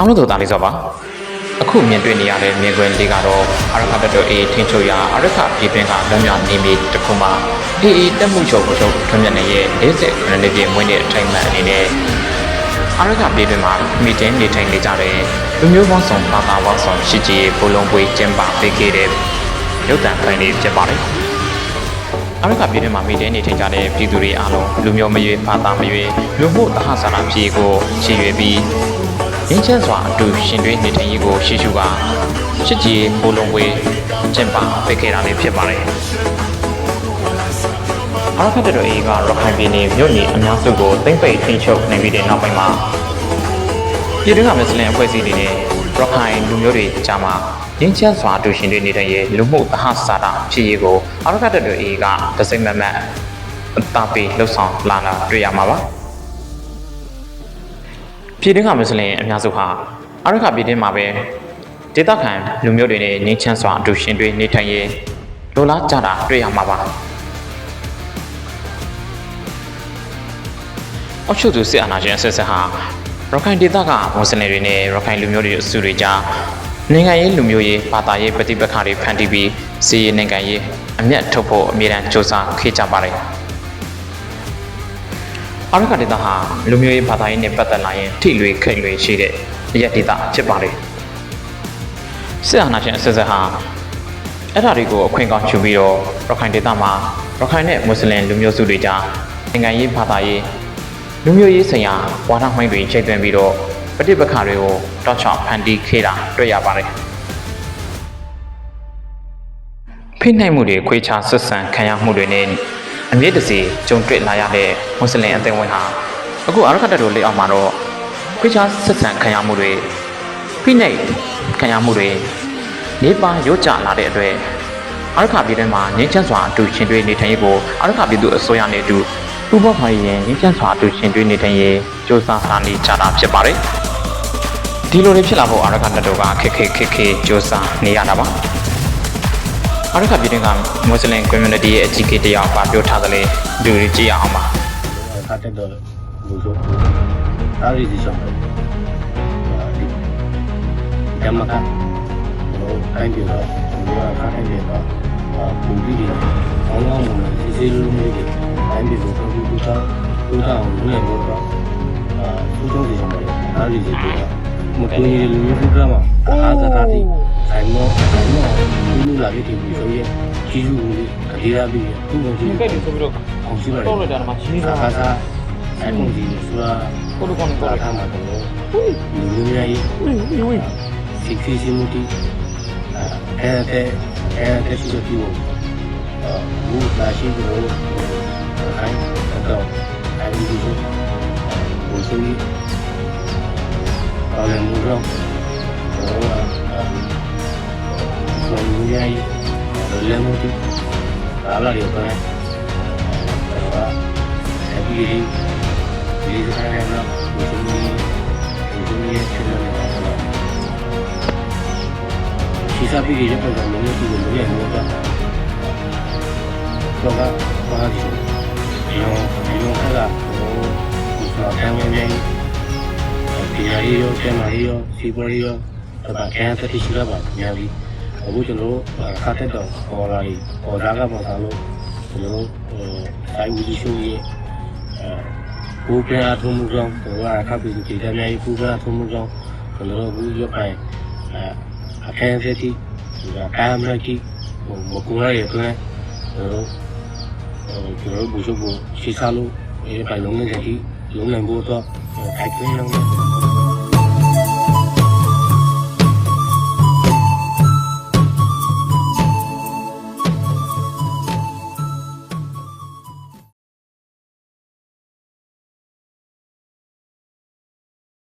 အားလုံးတို့သားလေးစောပါအခုမြင်တွေ့နေရတဲ့မြင်ကွင်းလေးကတော့အရခတ်တော်အေးထင်းချုပ်ရာအရခပြည်ပင်ကလွန်မြောက်နေမီတစ်ခုမှာအေးအေးတက်မှုချုပ်ကိုချုပ်ထွန်းမြတ်နေရဲ့48နှစ်ပြည့်မွေးနေ့အထိုင်မှန်အနေနဲ့အရခပြည်ပင်မှာမိတင်းနေထိုင်နေကြတဲ့လူမျိုးပေါင်းစုံဘာသာပေါင်းစုံရှိကြီးဘုံလုံးပွေးကျင်းပပေးခဲ့တဲ့ရုပ်တံခိုင်လေးဖြစ်ပါတယ်အရခပြည်တွင်မှာမိတဲနေထိုင်ကြတဲ့ပြည်သူတွေအားလုံးလူမျိုးမရွေးဘာသာမရွေးလူမှုတဟဆန္ဒဖြေကိုချေရွေပြီး ရင်းချမ်းစွာအတူရှင်တွဲနေထိုင်ရေးကိုရှေ့ရှုကချစ်ကြည်ဘိုးလုံးဝေးကျင့်ပါပေးခဲ့တာလည်းဖြစ်ပါတယ်အရခတ်တော်အေးကရခိုင်ပြည်နယ်မြို့နယ်အများစုကိုသိမ့်ပိတ်ထိန်းချုပ်နိုင်ပြီးတဲ့နောက်ပိုင်းမှာပြည်တွင်းကမွတ်စလင်အဖွဲ့အစည်းတွေနဲ့ရခိုင်လူမျိုးတွေကြားမှာရင်းချမ်းစွာအတူရှင်တွဲနေထိုင်ရေးလူမှုတဟဆန္ဒဖြေရေးကိုအရခတ်တော်အေးကတစိမ့်မမတ်အတာပေးလှုပ်ဆောင်လာတာတွေ့ရမှာပါ ပြည်တွင်းကမွတ်စလင်အများစုဟာအရခပြည်တွင်းမှာပဲဒေသခံလူမျိုးတွေနဲ့ငြိမ်းချမ်းစွာအတူရှင်တွေနေထိုင်ရေးလိုလားကြတာတွေ့ရမှာပါအချုပ်သူစစ်အာဏာရှင်အဆက်ဆက်ဟာရခိုင်ဒေသကမွတ်စလင်တွေနဲ့ရခိုင်လူမျိုးတွေအစုတွေကြားနိုင်ငံရေးလူမျိုးရေးဘာသာရေးပဋိပက္ခတွေဖန်တီးပြီးစီးရေးနိုင်ငံရေးအမျက်ထုတ်ဖို့အမြဲတမ်းစ조사ခဲ့ကြပါတယ် အာရခဒေတာဟာလူမျိုးရေးဘာသာရေးနဲ့ပတ်သက်လာရင်ထိလွေခိတ်လွေရှိတဲ့အရက်ဒေတာဖြစ်ပါတယ်စစ်အာဏာရှင်အစစ်စစ်ဟာအဲ့ဒါတွေကိုအခွင့်ကောင်းယူပြီးတော့ရခိုင်ဒေတာမှာရခိုင်နဲ့မွတ်စလင်လူမျိုးစုတွေကြားနိုင်ငံရေးဘာသာရေးလူမျိုးရေးဆိုင်ရာဝါဒမှိုင်းတွေချိန်သွင်းပြီးတော့ပဋိပက္ခတွေကိုတောက်ချောင်ဖန်တီးခဲ့တာတွေ့ရပါတယ်ဖိနှိပ်မှုတွေခွေးခြားဆွဆန်ခံရမှုတွေနဲ့ အမြင့်တစီကြုံတွေ့လာရတဲ့မွတ်စလင်အသိုင်းအဝိုင်းဟာအခုအာရခတ်တပ်တို့လက်အောက်မှာတော့ခွေးခြားဆက်ဆံခံရမှုတွေဖိနှိပ်ခံရမှုတွေနေပါရုတ်ကြလာတဲ့အတွက်အာရခပြည်တွင်းမှာငင်းချမ်းစွာအတူရှင်တွေ့နေထိုင်ရေးကိုအာရခပြည်သူအစိုးရနဲ့အတူပူးပေါင်းပါရင်ငင်းချမ်းစွာအတူရှင်တွေ့နေထိုင်ရေးစ조사စာနေကြတာဖြစ်ပါတယ်ဒီလိုတွေဖြစ်လာဖို့အာရခတပ်တို့ကခက်ခဲခက်ခဲစ조사နေရတာပါ အရခပြည်တွင်းကမွတ်စလင် community ရဲ့အကြီးအကဲတယောက်ကပြောထားတယ်လေလူတွေကြည့်ရအောင်ပါခါတက်တော့လူဆိုအားရည်စီဆောင်တယ်ဒီကမကဟိုတိုင်းပြည်တော့ဒီကခါတိုင်းပြည်တော့ပူပြီးတယ်အောင်းအောင်လို့စီစီလုံးလေးတွေတိုင်းပြည်ကိုပူပူချောင်းပူချောင်းလူရဲ့ဘောတော့အာပူချောင်းစီဆောင်တယ်အားရည်စီတော့မတူညီလူမျိုးစုကမှာအားသာတာတိဆိုင်မောဆိုင်မောလူလာပြီးဒီလိုဆိုရင်ကြီးစုလေးအလေးထားပြီးသူ့ကိုကြည့်ကဲဒီဆိုပြီးတော့အောင်ရှိပါတယ် တော့လိုက်တာမှရှင်းခါတာခါအဲ့ပုံကြီးဆိုတာကိုလိုကောင်းကာတော့ထားမှာတော့လူမျိုးရေးဝီဝီစီဖီစီမူတီအဲအဲအဲရှိတဲ့ပြုအာဘူးလာရှိလို့အိုင်တော့အိုင်ဒီဆိုဘူဆိုရီအော်လည်းမူတော့ဟို အာဆိုလူမျိုးရေးလည်းမူတီအားလာရောပဲအဲအဲဒီဒီစကားနဲ့တော့ဘူဆိုရီဘူဆိုရီဖြစ်နေတယ်ဒီစားပြီးရတဲ့ပုံစံမျိုးကိုလည်းရနေတော့တော့ကဘာဒီရောဒီရောခလာဟိုဒီစားတန်းနေနေ ဒီရည်ရောကျမရည်ရောစီပေါ်ရည်ရောတော့ကန်တတိရှိရပါညာပြီးအခုကျွန်တော်ခါတက်တော့ဟောလာပြီးဟောသားကပေါ့သားလို့ကျွန်တော်ဟိုဆိုင်ဦးကြီးရှိုးရဲ့အဲဘူပြာထုံးမှုကြောင့်တော့အခါပြီးဒီတည်းများဘူပြာထုံးမှုကြောင့်ကျွန်တော်ဘူးရွက်ပိုင်အဲအခန်းဆက်တိဒီကကာမရတိဟိုမကူရရဲ့အတွင်းဟိုဟိုကျွန်တော်ဘူရှုပ်ကိုရှေ့စားလို့အဲပိုင်လုံးနေတယ်ဒီလုံးနိုင်ဖို့တော့ခိုက်သွင်းလုံး